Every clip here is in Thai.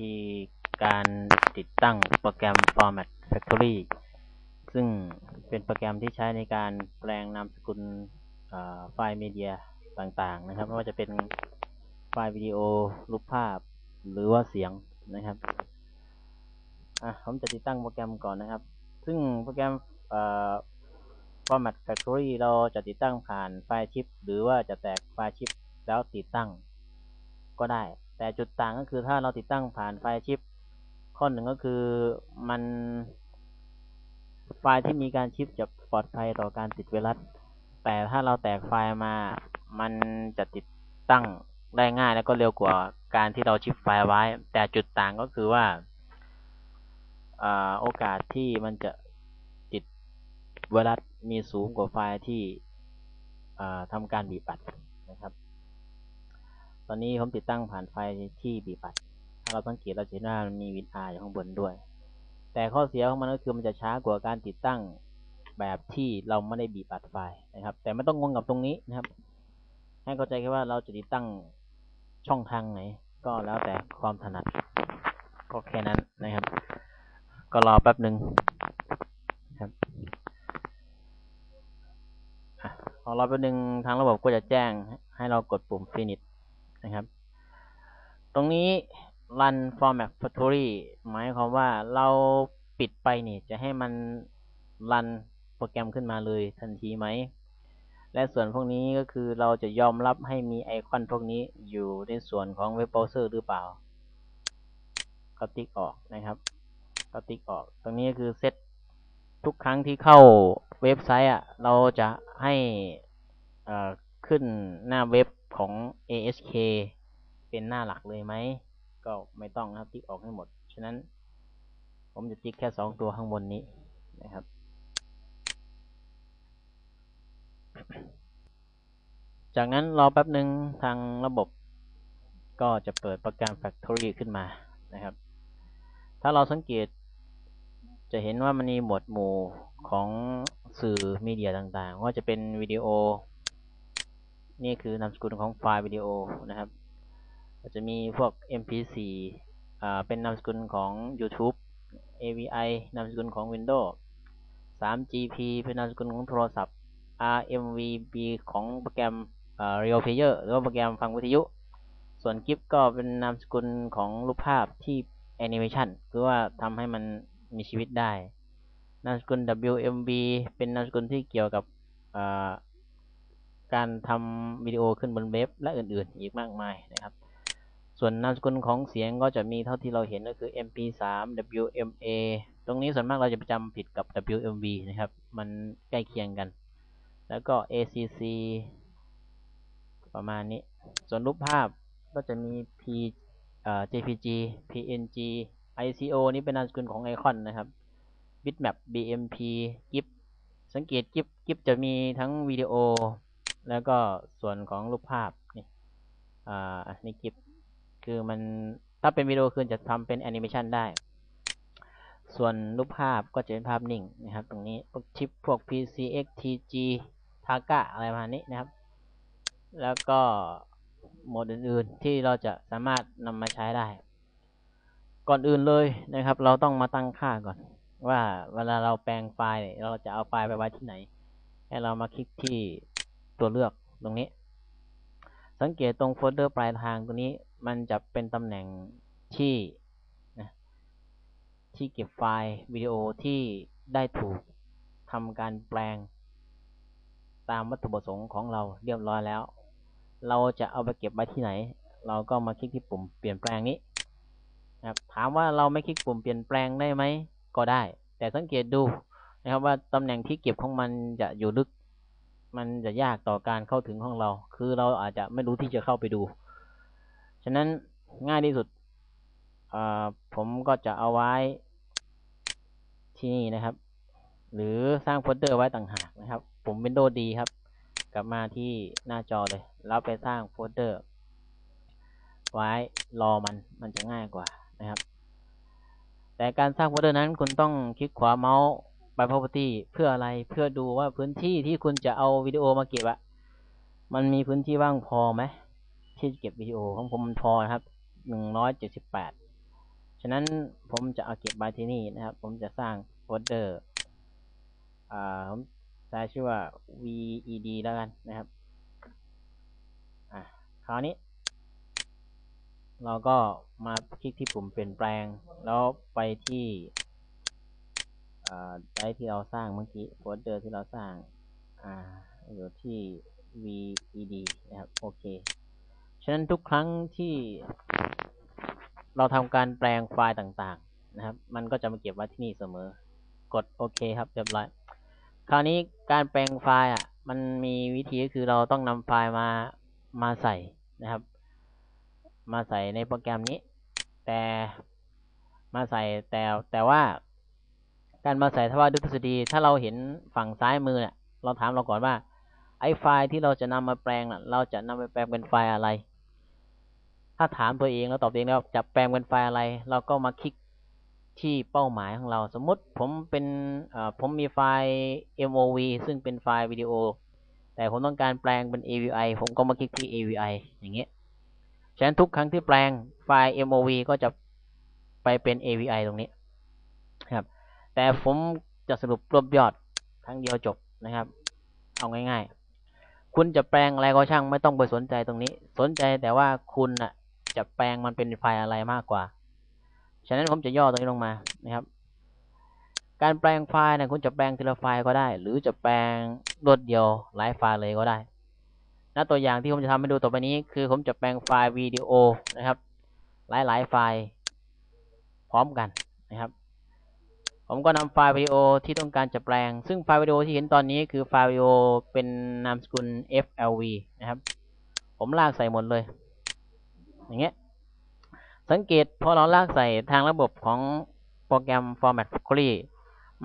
ธีการติดตั้งโปรแกรม Format Factory ซึ่งเป็นโปรแกรมที่ใช้ในการแปลงนามสกุลไฟล์มีเดียต่างๆนะครับไม่ว่าจะเป็นไฟล์วิดีโอรูปภาพหรือว่าเสียงนะครับอะผมจะติดตั้งโปรแกรมก่อนนะครับ ซึ่งโปรแกรม Format Factory เราจะติดตั้งผ่านไฟล์ชิป หรือว่าจะแตกไฟล์ชิปแล้วติดตั้งก็ได้ แต่จุดต่างก็คือถ้าเราติดตั้งผ่านไฟล์ชิป ข้อหนึ่งก็คือมันไฟล์ที่มีการชิปจะปลอดภัยต่อการติดไวรัส แต่ถ้าเราแตกไฟล์มา มันจะติดตั้งได้ง่ายแล้วก็เร็วกว่าการที่เราชิปไฟล์ไว้ แต่จุดต่างก็คือว่าโอกาสที่มันจะติดไวรัสมีสูงกว่าไฟล์ที่ทำการบีบบัตรนะครับ ตอนนี้ผมติดตั้งผ่านไฟที่บีบบัตรถ้าเราสังเกตเราจะเห็นว่ามันมีวินอาอยู่ข้างบนด้วย แต่ข้อเสียของมันก็คือมันจะช้ากว่าการติดตั้งแบบที่เราไม่ได้บีบอัดไฟนะครับ แต่ไม่ต้องงงกับตรงนี้นะครับ ให้เข้าใจแค่ว่าเราจะติดตั้งช่องทางไหน ก็แล้วแต่ความถนัดก็แค่นั้นนะครับ ก็รอแป๊บหนึ่งครับพอรอแป๊บหนึ่งทางระบบก็จะแจ้งให้เรากดปุ่ม finish นะครับ ตรงนี้ run format factory หมายความว่าเราปิดไปนี่จะให้มัน รันโปรแกรมขึ้นมาเลยทันทีไหม และส่วนพวกนี้ก็คือเราจะยอมรับให้มีไอคอนพวกนี้อยู่ในส่วนของเว็บเบราว์เซอร์หรือเปล่า ก็ติ๊กออกนะครับ ก็ติ๊กออก ตรงนี้ก็คือเซตทุกครั้งที่เข้าเว็บไซต์อะ เราจะให้ขึ้นหน้าเว็บ ของ AHK เป็นหน้าหลักเลยไหม ก็ไม่ต้องนะครับติ๊กออกให้หมด ฉะนั้น ผมจะติ๊กแค่สองตัวข้างบนนี้นะครับ จากนั้นรอแป๊บหนึ่งทางระบบก็จะเปิดปรแกรม Factory ขึ้นมานะครับ ถ้าเราสังเกตจะเห็นว่ามันมีหมวดหมู่ของสื่อมีเดียต่างๆ ว่าจะเป็นวิดีโอ นี่คือนามสกุลของไฟล์วิดีโอนะครับจะมีพวก mp4 อ่าเป็นนามสกุลของ YouTube AVI นามสกุลของ Windows 3GP เป็นนามสกุลของโทรศัพท์ RMVB ของโปรแกรม Real Player หรือว่าโปรแกรมฟังวิทยุ ส่วน GIF ก็เป็นนามสกุลของรูปภาพที่ Animation คือว่าทำให้มันมีชีวิตได้ นามสกุล WMV เป็นนามสกุลที่เกี่ยวกับ การทำวิดีโอขึ้นบนเว็บและอื่นๆ อีกมากมายนะครับ ส่วนนามสกุลของเสียงก็จะมีเท่าที่เราเห็นก็คือ mp3 wma ตรงนี้ส่วนมากเราจะจำผิดกับ wmv นะครับ มันใกล้เคียงกัน แล้วก็ acc ประมาณนี้ ส่วนรูปภาพก็จะมี p jpg png ico นี้เป็นนามสกุลของไอคอนนะครับ bitmap bmp gif สังเกต gif gif จะมีทั้งวิดีโอ แล้วก็ส่วนของรูปภาพนี่อ่านี่ gif คือมันถ้าเป็นวิดีโอคือจะทำเป็นแอนิเมชันได้ ส่วนรูปภาพก็จะเป็นภาพนิ่งนะครับ ตรงนี้พวกชิปพวก PCX TG Taga อะไรประมาณนี้นะครับ แล้วก็โหมดอื่นๆที่เราจะสามารถนำมาใช้ได้ ก่อนอื่นเลยนะครับ เราต้องมาตั้งค่าก่อน ว่าเวลาเราแปลงไฟล์เราจะเอาไฟล์ไปไว้ที่ไหน ให้เรามาคลิกที่ ตัวเลือกตรงนี้ สังเกตตรงโฟลเดอร์ปลายทางตัวนี้มันจะเป็นตำแหน่งที่นะที่เก็บไฟล์วิดีโอที่ได้ถูกทำการแปลง ตามวัตถุประสงค์ของเราเรียบร้อยแล้ว เราจะเอาไปเก็บไว้ที่ไหน เราก็มาคลิกที่ปุ่มเปลี่ยนแปลงนี้นะครับถามว่าเราไม่คลิกปุ่มเปลี่ยนแปลงได้ไหมก็ได้ แต่สังเกตดูนะครับว่าตำแหน่งที่เก็บของมันจะอยู่ลึก มันจะยากต่อการเข้าถึงของเรา คือเราอาจจะไม่รู้ที่จะเข้าไปดู ฉะนั้นง่ายที่สุดผมก็จะเอาไว้ที่นี่นะครับ หรือสร้างโฟลเดอร์ไว้ต่างหากนะครับ ผม Windows D ครับ กลับมาที่หน้าจอเลยแล้วไปสร้างโฟลเดอร์ ไว้รอมันมันจะง่ายกว่านะครับ แต่การสร้างโฟลเดอร์นั้นคุณต้องคลิกขวาเมาส์ ไป property เพื่ออะไรเพื่อดูว่าพื้นที่ที่คุณจะเอาวิดีโอมาเก็บอะมันมีพื้นที่ว่างพอไหมที่เก็บวิดีโอของผมมันพอครับหนึ่งร้อยเจ็ดสิบแปดฉะนั้นผมจะเอาเก็บไว้ที่นี่นะครับ ผมจะสร้างโฟลเดอร์อ่าผมใช้ชื่อว่า ved แล้วกันนะครับอะคราวนี้ เราก็มาคลิกที่ปุ่มเปลี่ยนแปลง แล้วไปที่ ไดที่เราสร้างเมื่อกี้โฟลเดอร์ที่เราสร้างอ่าอยู่ที่ ved นะครับโอเค ฉะนั้นทุกครั้งที่เราทำการแปลงไฟล์ต่างๆนะครับ มันก็จะมาเก็บไว้ที่นี่เสมอ กดโอเคครับเรียบร้อย คราวนี้การแปลงไฟล์อะ มันมีวิธีก็คือเราต้องนำไฟล์มามาใส่นะครับ มาใส่ในโปรแกรมนี้ แต่มาใส่แต่แต่ว่า การมาใส่ทว่าด้วยทฤษฎี ถ้าเราเห็นฝั่งซ้ายมือเนี่ยเราถามเราก่อนว่า ไอ้ไฟล์ที่เราจะนำมาแปลงน่ะ เราจะนำไปแปลงเป็นไฟล์อะไร ถ้าถามตัวเองแล้วตอบเองแล้วจะแปลงเป็นไฟล์อะไร เราก็มาคลิกที่เป้าหมายของเรา สมมติผมเป็นผมมีไฟล์ MOV ซึ่งเป็นไฟล์วิดีโอ แต่ผมต้องการแปลงเป็น AVI ผมก็มาคลิกที่ AVI อย่างเงี้ยฉะนั้นทุกครั้งที่แปลงไฟล์ MOV ก็จะไปเป็น AVI ตรงนี้ แต่ผมจะสรุปรวบยอดครั้งเดียวจบนะครับ เอาง่าย ๆ คุณจะแปลงอะไรก็ช่างไม่ต้องไปสนใจตรงนี้ สนใจแต่ว่าคุณน่ะจะแปลงมันเป็นไฟล์อะไรมากกว่า ฉะนั้นผมจะย่อตรงนี้ลงมานะครับ การแปลงไฟล์นะคุณจะแปลงทีละไฟล์ก็ได้ หรือจะแปลงรวดเดียวหลายไฟล์เลยก็ได้น้าตัวอย่างที่ผมจะทำให้ดูต่อไปนี้ คือผมจะแปลงไฟล์วิดีโอนะครับ หลายๆไฟล์พร้อมกันนะครับ ผมก็นำไฟล์วิดีโอที่ต้องการจะแปลง ซึ่งไฟล์วิดีโอที่เห็นตอนนี้คือไฟล์วิดีโอเป็นนามสกุล FLV นะครับ ผมลากใส่หมดเลย อย่างเงี้ย สังเกตพอเราลากใส่ทางระบบของโปรแกรม Format Factory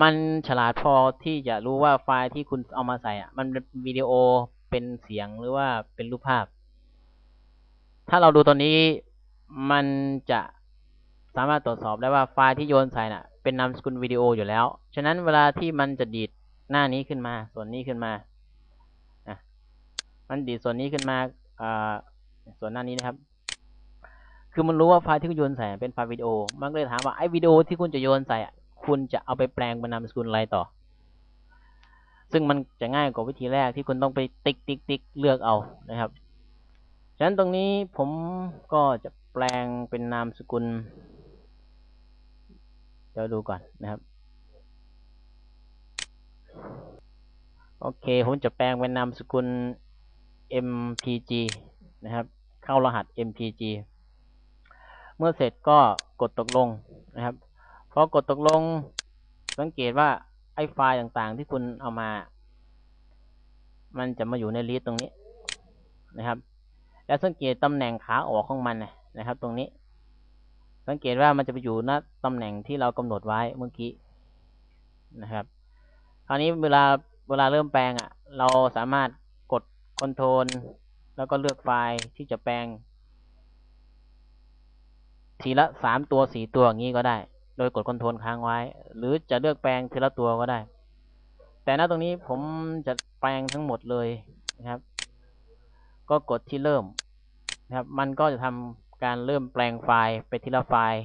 มันฉลาดพอที่จะรู้ว่าไฟล์ที่คุณเอามาใส่อะ มันเป็นวิดีโอ เป็นเสียงหรือว่าเป็นรูปภาพ ถ้าเราดูตัวนี้ มันจะสามารถตรวจสอบได้ว่าไฟล์ที่โยนใส่น่ะ เป็นนามสกุลวิดีโออยู่แล้ว ฉะนั้นเวลาที่มันจะดีดหน้านี้ขึ้นมา ส่วนนี้ขึ้นมานะมันดีดส่วนนี้ขึ้นมาอ่าส่วนหน้านี้นะครับ คือมันรู้ว่าไฟล์ที่คุณโยนใส่เป็นไฟล์วิดีโอ มันก็เลยถามว่าไอ้วิดีโอที่คุณจะโยนใส่คุณจะเอาไปแปลงเป็นนามสกุลอะไรต่อ ซึ่งมันจะง่ายกว่าวิธีแรกที่คุณต้องไปติ๊กติ๊กติ๊กเลือกเอานะครับ ฉะนั้นตรงนี้ผมก็จะแปลงเป็นนามสกุล เดี๋ยวดูก่อนนะครับ โอเค ผมจะแปลงเป็นนามสกุล mpg นะครับ เข้ารหัส mpg เมื่อเสร็จก็กดตกลงนะครับพอกดตกลงสังเกตว่าไอ้ไฟล์ต่างๆที่คุณเอามา มันจะมาอยู่ในลิสต์ตรงนี้นะครับ แล้วสังเกตตำแหน่งขาออกของมันนะครับ ตรงนี้ สังเกตว่ามันจะไปอยู่ณตำแหน่งที่เรากำหนดไว้เมื่อกี้นะครับคราวนี้เวลาเวลาเริ่มแปลงอะ เราสามารถกดคอนโทรลแล้วก็เลือกไฟล์ที่จะแปลง ทีละสามตัวสี่ตัวอย่างนี้ก็ได้ โดยกดคอนโทรลค้างไว้ หรือจะเลือกแปลงทีละตัวก็ได้ แต่ณตรงนี้ผมจะแปลงทั้งหมดเลยนะครับ ก็กดที่เริ่มนะครับ มันก็จะทำ การเริ่มแปลงไฟล์ไปทีละไฟล์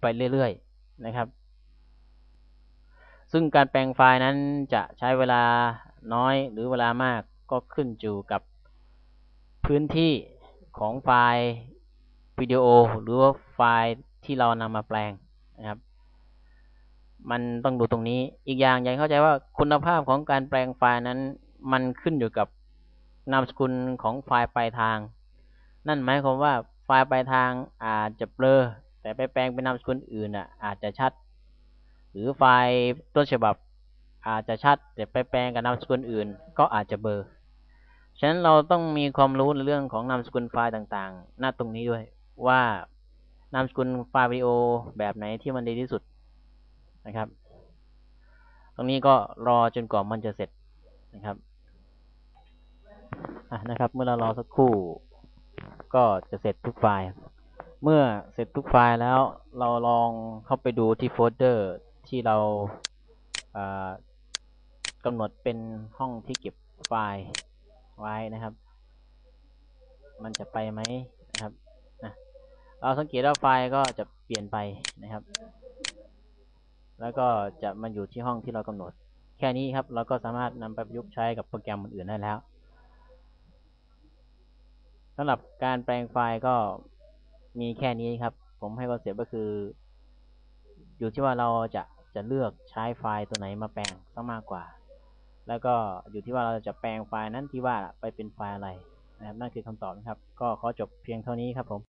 ไปเรื่อยๆนะครับ ซึ่งการแปลงไฟล์นั้นจะใช้เวลาน้อยหรือเวลามากก็ขึ้นอยู่กับพื้นที่ของไฟล์วิดีโอหรือว่าไฟล์ที่เรานำมาแปลงนะครับ มันต้องดูตรงนี้อีกอย่างอยากเข้าใจว่าคุณภาพของการแปลงไฟล์นั้นมันขึ้นอยู่กับนามสกุลของไฟล์ปลายทาง นั่นหมายความว่า ไฟล์ปลายทางอาจจะเบลอแต่ไปแปลงเป็นนามสกุลอื่นอะ อาจจะชัด หรือไฟล์ต้นฉบับ อาจจะชัด แต่ไปแปลงกับนามสกุลอื่น ก็อาจจะเบลอฉะนั้นเราต้องมีความรู้ในเรื่องของนามสกุลไฟล์ต่างๆ หน้าตรงนี้ด้วยว่านามสกุลไฟล์วิดีโอแบบไหนที่มันดีที่สุดนะครับ ตรงนี้ก็รอจนกว่ามันจะเสร็จนะครับนะครับ เมื่อเรารอสักครู่ ก็จะเสร็จทุกไฟล์ เมื่อเสร็จทุกไฟล์แล้วเราลองเข้าไปดูที่โฟลเดอร์ที่เรากำหนดเป็นห้องที่เก็บไฟล์ไว้นะครับ มันจะไปไหมนะครับนะเราสังเกตว่าไฟล์ก็จะเปลี่ยนไปนะครับ แล้วก็จะมาอยู่ที่ห้องที่เรากำหนด แค่นี้ครับเราก็สามารถนำไปประยุกต์ใช้กับโปรแกรมอื่นๆได้แล้ว สำหรับการแปลงไฟล์ก็มีแค่นี้ครับ ผมให้คอนเซ็ปต์ก็คือ อยู่ที่ว่าเราจะจะเลือกใช้ไฟล์ตัวไหนมาแปลงซะมากกว่า แล้วก็อยู่ที่ว่าเราจะแปลงไฟล์นั้นที่ว่าไปเป็นไฟล์อะไรนะครับนั่นคือคำตอบนะครับ ก็ขอจบเพียงเท่านี้ครับผม